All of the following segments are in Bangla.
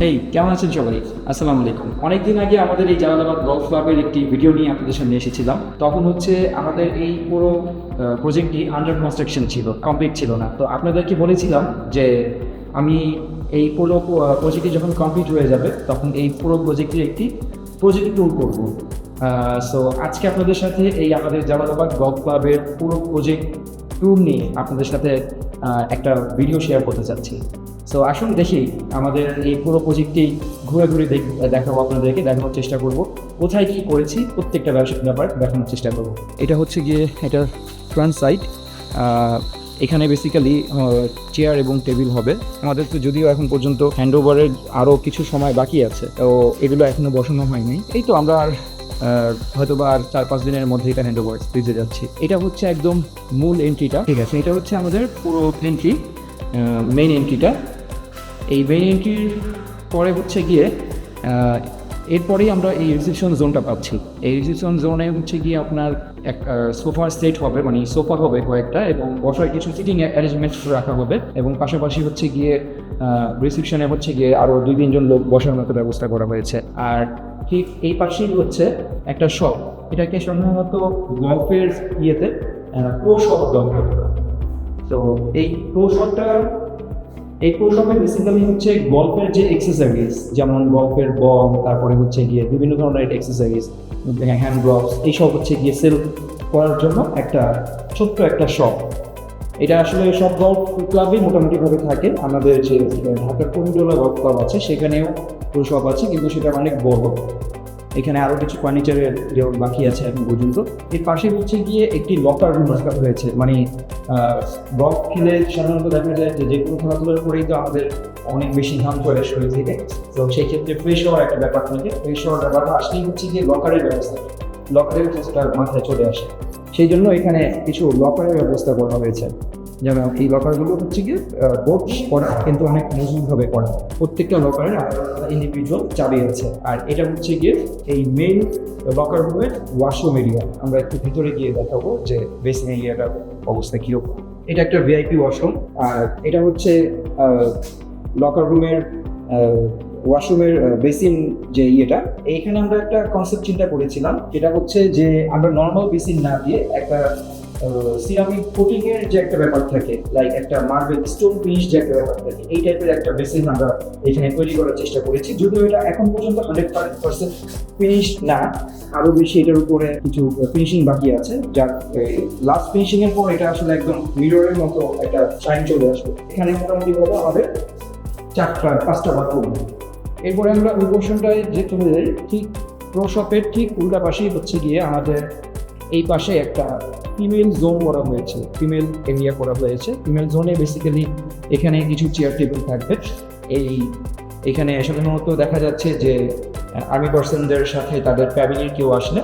হেই কেমন আছেন সবাই? আসসালামু আলাইকুম। অনেকদিন আগে আমাদের এই জালালাবাদ গলফ ক্লাবের একটি ভিডিও নিয়ে আপনাদের সামনে এসেছিলাম। তখন হচ্ছে আমাদের এই পুরো প্রজেক্টটি আন্ডার কনস্ট্রাকশন ছিল কমপ্লিট ছিল না। তো আপনাদেরকে বলেছিলাম যে আমি এই পুরো প্রজেক্টটি যখন কমপ্লিট হয়ে যাবে, তখন এই পুরো প্রজেক্টের একটি প্রজেক্ট ট্যুর করব। সো আজকে আপনাদের সাথে এই আমাদের জালালাবাদ গলফ ক্লাবের পুরো প্রজেক্ট ট্যুর নিয়ে আপনাদের সাথে একটা ভিডিও শেয়ার করতে চাচ্ছি। সো আসুন দেখি আমাদের এই পুরো প্রজেক্টটি ঘুরে ঘুরে দেখ- দেখাবো আপনাদেরকে, দেখানোর চেষ্টা করব। কোথায় কি করেছি, প্রত্যেকটা ব্যবসা, ব্যাপার দেখানোর চেষ্টা করব। এটা হচ্ছে গিয়ে এটা ফ্রন্ট সাইড এখানে বেসিক্যালি চেয়ার এবং টেবিল হবে। আমাদের তো যদিও এখন পর্যন্ত হ্যান্ড ওভারের আরও কিছু সময় বাকি আছে, তো এগুলো এখনও বসানো হয়নি। এই তো আমরা হয়তো বা আর চার পাঁচ দিনের মধ্যে এটা হ্যান্ড ওভার দিতে যাচ্ছি। এটা হচ্ছে একদম মূল এন্ট্রিটা ঠিক আছে, এটা হচ্ছে আমাদের পুরো এন্ট্রি মেইন এন্ট্রিটা এই এন্ট্রির পরে হচ্ছে গিয়ে এরপরেই আমরা এই রিসেপশন জোনটা পাচ্ছি এই রিসেপশন জোনে হচ্ছে গিয়ে আপনার এক সোফার সেট হবে মানে সোফা হবে কয়েকটা এবং বসার কিছু সিটিং অ্যারেঞ্জমেন্ট রাখা হবে এবং পাশাপাশি হচ্ছে গিয়ে রিসেপশনে হচ্ছে গিয়ে আরও দুই তিনজন লোক বসার মতো ব্যবস্থা করা হয়েছে। আর ঠিক এই পাশেই হচ্ছে একটা শপ এটাকে সাধারণত গল্ফের ইয়েতে প্রো শপ গল্ফ তো এই প্রো শপটা এই প্রোগ্রামে বেসিক্যালি হচ্ছে গল্পের যে এক্সেসরিজ যেমন গল্পের বম, তারপরে হচ্ছে গিয়ে বিভিন্ন ধরনের এক্সেসরিজ হ্যান্ড গ্লোভস এইসব হচ্ছে গিয়ে সেল করার জন্য একটা ছোট্ট একটা শপ এটা আসলে সব গল্ফ ক্লাবেই মোটামুটিভাবে থাকে। আমাদের যে ঢাকার কমিডোলা গল্ফ ক্লাব আছে, সেখানেও শপ আছে, কিন্তু সেটা অনেক বড়। এখানে আরও কিছু ফার্নিচারের যেমন বাকি আছে এখন পর্যন্ত। এর পাশে হচ্ছে গিয়ে একটি লকার রুম রাখা হয়েছে। মানে গল্ফ খেলে সাধারণত দেখা যায় যে যে কোনো খেলাধুলার করেই তো আমাদের অনেক বেশি ঘাম চলে শরীর থেকে। তো সেই ক্ষেত্রে ফ্রেশ হওয়ার একটা ব্যাপার থাকে। ফ্রেশ হওয়ার ব্যাপারটা আসলেই হচ্ছে গিয়ে লকারের ব্যবস্থা। লকারের কিছুটা মাথায় চলে আসে। সেই জন্য এখানে কিছু লকারের ব্যবস্থা করা হয়েছে। যেমন এই লকারগুলো হচ্ছে গিয়ে বোর্ড করা কিন্তু অনেক মজবুতভাবে করা প্রত্যেকটা লকারের আলাদা ইন্ডিভিজুয়াল চাবি আছে। আর এটা হচ্ছে গিয়ে এই মেইন লকার রুমের ওয়াশরুম এরিয়া আমরা একটু ভিতরে গিয়ে দেখাবো যে বেসিং এরিয়াটার অবস্থা কীরকম। এটা একটা ভিআইপি ওয়াশরুম আর এটা হচ্ছে লকার রুমের ওয়াশরুমের বেসিন যে ইয়েটা, এইখানে আমরা একটা কনসেপ্ট চিন্তা করেছিলাম। যেটা হচ্ছে যে আমরা নর্মাল বেসিন না দিয়ে একটা সিরামিক কোটিং এর যে একটা ব্যাপার থাকে লাইক একটা মার্বেল স্টোন ফিনিশ যে একটা ব্যাপার থাকে, এই টাইপের একটা বেসিন আমরা এখানে তৈরি করার চেষ্টা করেছি। যদিও এটা এখন পর্যন্ত হান্ড্রেড পার্সেন্ট ফিনিশ না আরও বেশি এটার উপরে কিছু ফিনিশিং বাকি আছে। যার লাস্ট ফিনিশিং এর পর এটা আসলে একদম মিররের মতো একটা শাইন চলে আসবে। এখানে মোটামুটি ভাবে আমাদের চারটা, পাঁচটা বাথরুম এরপরে আমরা ওই পোর্শনটায় যে চলে যাই, ঠিক প্রো ঠিক উল্টা পাশেই হচ্ছে গিয়ে আমাদের এই পাশে একটা ফিমেল জোন করা হয়েছে ফিমেল এরিয়া করা হয়েছে। ফিমেল জোনে বেসিক্যালি এখানে কিছু চেয়ার টেবিল থাকবে। এই এখানে সাধারণত দেখা যাচ্ছে যে আর্মি পার্সনদের সাথে তাদের ফ্যামিলির কেউ আসলে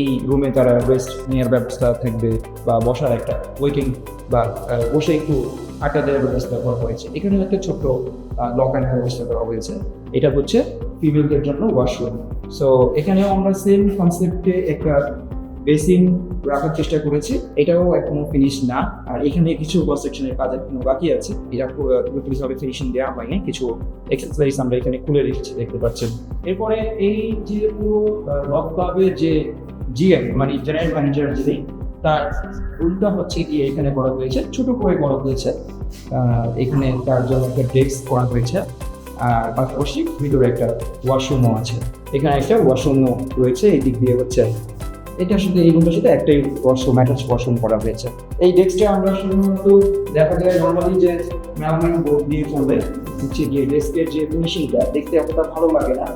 এই রুমে তারা রেস্ট নেওয়ার ব্যবস্থা থাকবে বা বসার একটা ওয়েটিং বা বসে একটু আড্ডা দেওয়ার ব্যবস্থা করা হয়েছে। এখানে একটা ছোট্ট লকার ব্যবস্থা করা হয়েছে। এটা হচ্ছে ফিমেলদের জন্য ওয়াশরুম সো এখানেও আমরা সেম কনসেপ্টে একটা বেসিন রাখার চেষ্টা করেছি। এটাও এখনও ফিনিশ না। আর এখানে কিছু কনস্ট্রাকশনের কাজ এখনও বাকি আছে। এটা পুরোপুরিভাবে ফিনিশিং দেওয়া হয়নি কিছু এক্সারসাইজ আমরা এখানে খুলে রেখেছি, দেখতে পাচ্ছেন। এরপরে এই যে পুরো রক ক্লাবের যে জিএম মানে জেনারেল ম্যানেজার যিনি, তার উল্টা হচ্ছে গিয়ে এখানে করা হয়েছে। ছোট করে করা হয়েছে। এখানে তার জন্য একটা ডেস্ক করা হয়েছে। আর পাশাপাশি ভিতরে একটা ওয়াশরুমও আছে। এখানে একটা ওয়াশরুমও রয়েছে। এই দিক দিয়ে হচ্ছে এটার শুধু এই রুমটার সাথে একটাই ওয়াশরুম ম্যাটার ওয়াশরুম করা হয়েছে। এই ডেস্কটা আমরা শুধুমাত্র দেখা যায় নর্মালি যে মেরামত বোর্ড দিয়ে করবে হচ্ছে গিয়ে ডেস্কের যে ফিনিশিংটা দেখতে এতটা ভালো লাগে না।